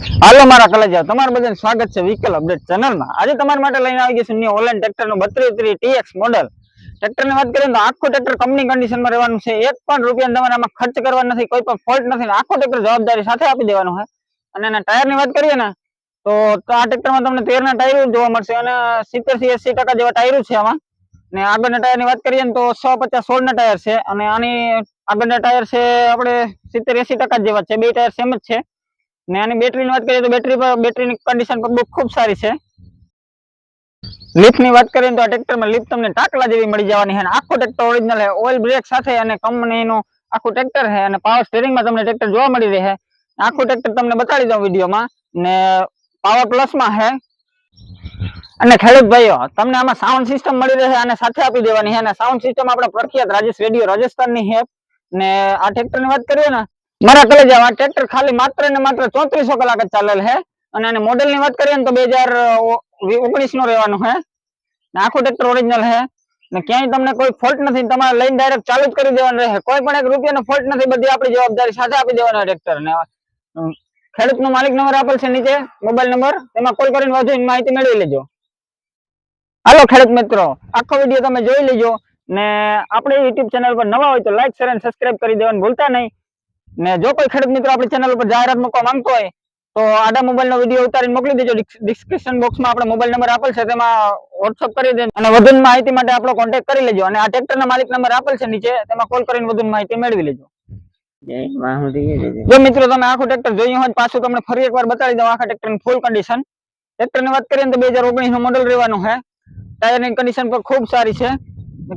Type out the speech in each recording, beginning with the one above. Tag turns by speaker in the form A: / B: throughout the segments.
A: હાલો મારા કલેજા, તમારું બધાને સ્વાગત છે વ્હીકલ અપડેટ ચેનલમાં. આજે તમારા માટે લઈને આવી ગઈ છે ન્યુ ઓનલાઈન ટ્રેક્ટરનું બત્રીસ ત્રી ટીએક્સ મોડલ ટ્રેક્ટરની વાત કરીએ તો આખું ટ્રેક્ટર કંપની કન્ડિશનમાં રહેવાનું છે. એક પણ રૂપિયા તમારે આમાં ખર્ચ કરવા નથી, કોઈ પણ ફોલ્ટ નથી આખું ટ્રેક્ટર જવાબદારી સાથે આપી દેવાનું છે. અને એના ટાયરની વાત કરીએ ને, તો આ ટ્રેક્ટરમાં તમને તેરના ટાયરો જોવા મળશે અને સિત્તેરથી એસી ટકા જેવા ટાયરો છે આમાં. ને આગળના ટાયરની વાત કરીએ ને તો સો પચાસ સોળના ટાયર છે. અને આની આગળના ટાયર છે આપણે સિત્તેર એસી ટકા જેવા છે. બે ટાયર સેમ જ છે. ને આની બેટરીની વાત કરીએ તો બેટરી પર બેટરીની કન્ડિશન પણ બહુ ખૂબ સારી છે. લિફ્ટની વાત કરીએ તો આ ટ્રેક્ટરમાં લિફ્ટ તમને ટાકલા જેવી મળી જવાની છે અને આખું ટ્રેક્ટર ઓરિજિનલ છે. ઓઇલ બ્રેક સાથે અને કંપનીનું આખું ટ્રેક્ટર છે અને પાવર સ્ટેરિંગમાં તમને ટ્રેક્ટર જોવા મળી રહે આખું ટ્રેક્ટર તમને બતાડી દઉં વિડીયોમાં. ને પાવર પ્લસમાં છે. અને ખેડૂત ભાઈઓ, તમને આમાં સાઉન્ડ સિસ્ટમ મળી રહે અને સાથે આપી દેવાની છે. અને સાઉન્ડ સિસ્ટમ આપણે પ્રખ્યાત રાજેશ રેડિયો રાજસ્થાનની છે. ને આ ટ્રેક્ટરની વાત કરીએ ને મારા કલેજા આ ટ્રેક્ટર ખાલી માત્ર ને માત્ર ચોત્રીસો કલાક જ ચાલેલ છે અને મોડેલની વાત કરીએ ને તો બે હજાર ઓગણીસનું રહેવાનું છે આખો ટ્રેક્ટર ઓરિજિનલ છે ને ક્યાંય તમને કોઈ ફોલ્ટ નથી તમારે લઈને ડાયરેક્ટ ચાલુ જ કરી દેવાનું રહે. કોઈ પણ એક રૂપિયાનો ફોલ્ટ નથી, બધી આપણી જવાબદારી સાથે આપી દેવાનો ટ્રેક્ટર ને. ખેડૂત નો માલિક નંબર આપેલ છે નીચે મોબાઈલ નંબર. તેમાં કોલ કરીને વધુ માહિતી મેળવી લેજો. હાલો ખેડૂત મિત્રો, આખો વીડિયો તમે જોઈ લેજો. ને આપણે યુટ્યુબ ચેનલ પર નવા હોય તો લાઈક શેર અને સબસ્ક્રાઇબ કરી દેવાનું ભૂલતા નહીં. ને જો કોઈ ખેડૂત મિત્રો આપણી ચેનલ ઉપર જાહેરાત મૂકવા માંગતો હોય, તો આડા મોબાઈલ નો વીડિયો ઉતારીને મોકલી દેજો. ડિસ્ક્રિપ્શન બોક્સમાં આપણે મોબાઈલ નંબર આપેલ છે, તેમાં વોટ્સઅપ કરી દે અને વધુ માહિતી માટે આપણો કોન્ટેક્ટ કરી લેજો. અને આ ટ્રેક્ટરના માલિક નંબર આપેલ છે નીચે, તેમાં કોલ કરીને વધુ માહિતી મેળવી લેજો. જો મિત્રો તમે આખું ટ્રેક્ટર જોયું હોય, પાછું તમને ફરી એકવાર બતાવી દઉં, આખા ટ્રેક્ટર ફૂલ કન્ડિશન ટ્રેક્ટરની વાત કરીએ તો બે હજાર ઓગણીસનું મોડલ રહેવાનું છે. ટાયરની કન્ડિશન પણ ખૂબ સારી છે.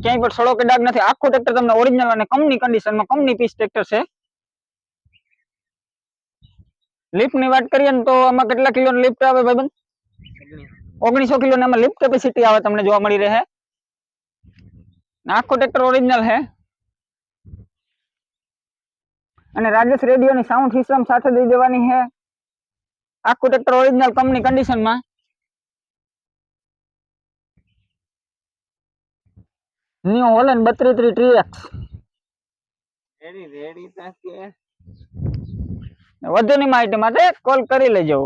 A: ક્યાંય પણ સડો કે ડાગ નથી. આખું ટ્રેક્ટર તમને ઓરિજિનલ અને કંપની કન્ડિશનમાં કંપની પીસ ટ્રેક્ટર છે. લિફ્ટની વાત કરીએ ને તો આમાં કેટલા કિલો લિફ્ટ આવે ભાઈબંધ? ઓગણીસો કિલો ને આમાં લિફ્ટ કેપેસિટી આવે તમને જોવા મળી રહે. આખો ટ્રેક્ટર ઓરિજિનલ હે. અને રાજેશ રેડિયો ની સાઉન્ડ સિસ્ટમ સાથે દઈ દેવાની છે આખું ટ્રેક્ટર ઓરિજિનલ કંપની કન્ડિશનમાં ન્યુ હોલેન્ડ બત્રીસ ત્રીસ ટ્રીએક્સ
B: રેડી રેડી
A: વધુની માહિતી માટે કોલ કરી લેજો.